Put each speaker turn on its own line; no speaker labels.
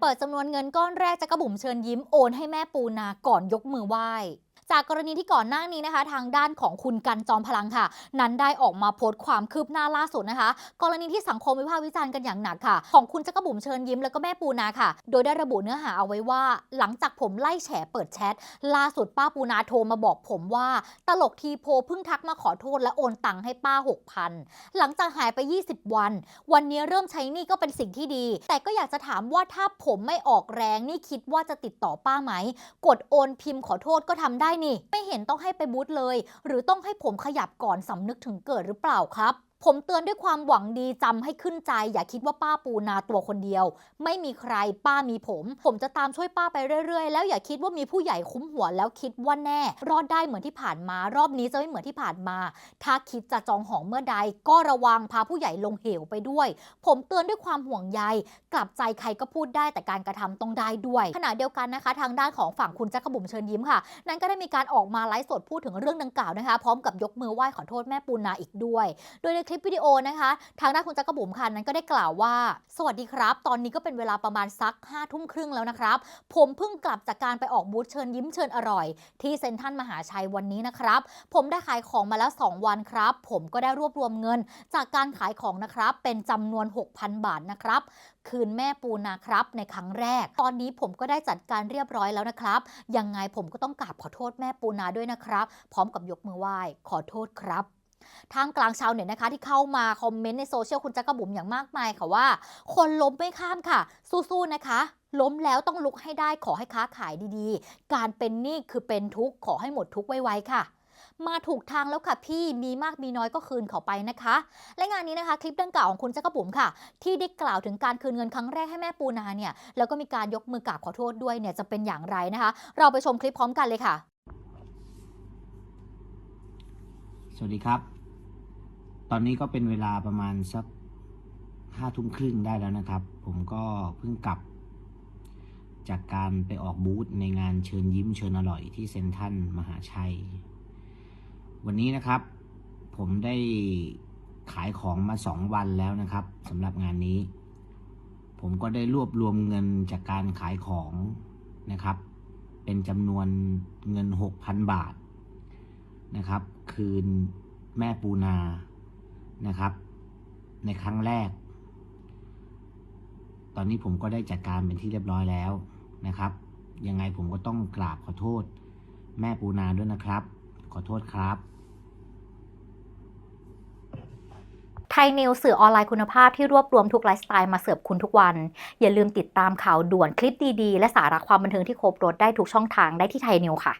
เปิดจำนวนเงินก้อนแรกจักระบุ๋มเชิญยิ้มโอนให้แม่ปูนาก่อนยกมือไหว้ จากกรณีที่ก่อนหน้านี้นะคะ ทางด้านของคุณกันจอมพลังค่ะ นั้นได้ออกมาโพสต์ความคืบหน้าล่าสุดนะคะ กรณีที่สังคมวิพากษ์วิจารณ์กันอย่างหนักค่ะ ของคุณจักรบุ๋มเชิญยิ้มแล้วก็แม่ปูนาค่ะ โดยได้ระบุเนื้อหาเอาไว้ว่า หลังจากผมไล่แฉเปิดแชทล่าสุดป้าปูนาโทรมาบอกผมว่า ตลกทีโพเพิ่งทักมาขอโทษและโอนตังค์ให้ป้า6,000หลังจากหายไป 20 วัน วันนี้เริ่มใช้นี่ก็เป็นสิ่งที่ดี แต่ก็อยากจะถามว่าถ้าผมไม่ออกแรงนี่คิดว่าจะติดต่อป้าไหม กดโอนพิมพ์ขอโทษก็ทำได้นี่ ไม่เห็นต้องให้ไปบูธเลย หรือต้องให้ผมขยับก่อนสำนึกถึงเกิดหรือเปล่าครับ ผมเตือนด้วยความหวังดีจำให้ขึ้นใจ อย่าคิดว่าป้าปูนาตัวคนเดียว ไม่มีใครป้ามีผม ผมจะตามช่วยป้าไปเรื่อยๆ แล้วอย่าคิดว่ามีผู้ใหญ่คุ้มหัวแล้วคิดว่าแน่ รอดได้เหมือนที่ผ่านมารอบนี้จะไม่เหมือนที่ผ่านมา ถ้าคิดจะจองหองเมื่อใด ก็ระวังพาผู้ใหญ่ลงเหวไปด้วย ผมเตือนด้วยความห่วงใย กลับใจใครก็พูดได้แต่การกระทำต้องได้ด้วยขณะเดียวกันนะคะ ทางด้านของฝั่งคุณจักบุ๋มเชิญยิ้มค่ะ นั้นก็ได้มีการออกมาไลฟ์สดพูดถึงเรื่องดังกล่าวนะคะ พร้อมกับยกมือไหว้ขอโทษแม่ปูนาอีกด้วย โดยในลิปวิดีโอนะคะ ทางด้านคุณจักรบุ๋มค่ะนั้นก็ได้กล่าวว่า สวัสดีครับ ตอนนี้ก็เป็นเวลาประมาณสัก5้าทุ่มครึ่งแล้วนะครับ ผมเพิ่งกลับจากการไปออกบูธเชิญยิ้มเชิญอร่อย ที่เซ็นทรัลมหาชัยวันนี้นะครับ ผมได้ขายของมาแล้ว 2 วันครับ ผมก็ได้รวบรวมเงิน จากการขายของนะครับ เป็นจำนวน 6,000 บาทนะครับ คืนแม่ปูนาครับในครั้งแรก ตอนนี้ผมก็ได้จัดการเรียบร้อยแล้วนะครับ ยังไงผมก็ต้องกราบขอโทษแม่ปูนาด้วยนะครับ พร้อมกับยกมือไหว้ขอโทษครับ ทางกลางชาวเน็ตนะคะ ที่เข้ามาคอมเมนต์ในโซเชียลคุณจักรบุ๋มอย่างมากมายค่ะว่า คนล้มไม่ข้ามค่ะ สู้ๆนะคะล้มแล้วต้องลุกให้ได้ขอให้ค้าขายดีๆ การเป็นหนี้คือเป็นทุกข์ขอให้หมดทุกข์ไวๆค่ะ มาถูกทางแล้วค่ะพี่มีมากมีน้อยก็คืนเขาไปนะคะ และงานนี้นะคะ คลิปดังกล่าวของคุณจักรบุ๋มค่ะ ที่ได้กล่าวถึงการคืนเงินครั้งแรกให้แม่ปูนาเนี่ยแล้วก็มีการยกมือกราบขอโทษด้วยเนี่ยจะเป็นอย่างไรนะคะ เราไปชมคลิปพร้อมกันเลยค่ะ
สวัสดีครับ ตอนนี้ก็เป็นเวลาประมาณสักห้าทุ่มครึ่งได้แล้วนะครับ ผมก็เพิ่งกลับ จากการไปออกบูธในงานเชิญยิ้มเชิญอร่อยที่เซ็นทรัลมหาชัย วันนี้นะครับ ผมได้ขายของมาสองวันแล้วนะครับสำหรับงานนี้ ผมก็ได้รวบรวมเงินจากการขายของนะครับ เป็นจำนวนเงิน 6,000 บาทนะครับ คืนแม่ปูนา นะครับ ในครั้งแรก ตอนนี้ผมก็ได้จัดการเป็นที่เรียบร้อยแล้วนะครับ ยังไงผมก็ต้องกราบขอโทษ แม่ปูนาด้วยนะครับ ขอโทษครับ
ไทยนิวสื่อออนไลน์คุณภาพที่รวบรวมทุกไลฟ์สไตล์มาเสิร์ฟคุณทุกวัน อย่าลืมติดตามข่าวด่วนคลิปดีๆ และสาระความบันเทิงที่ครบรถได้ทุกช่องทางได้ที่ไทยนิวค่ะ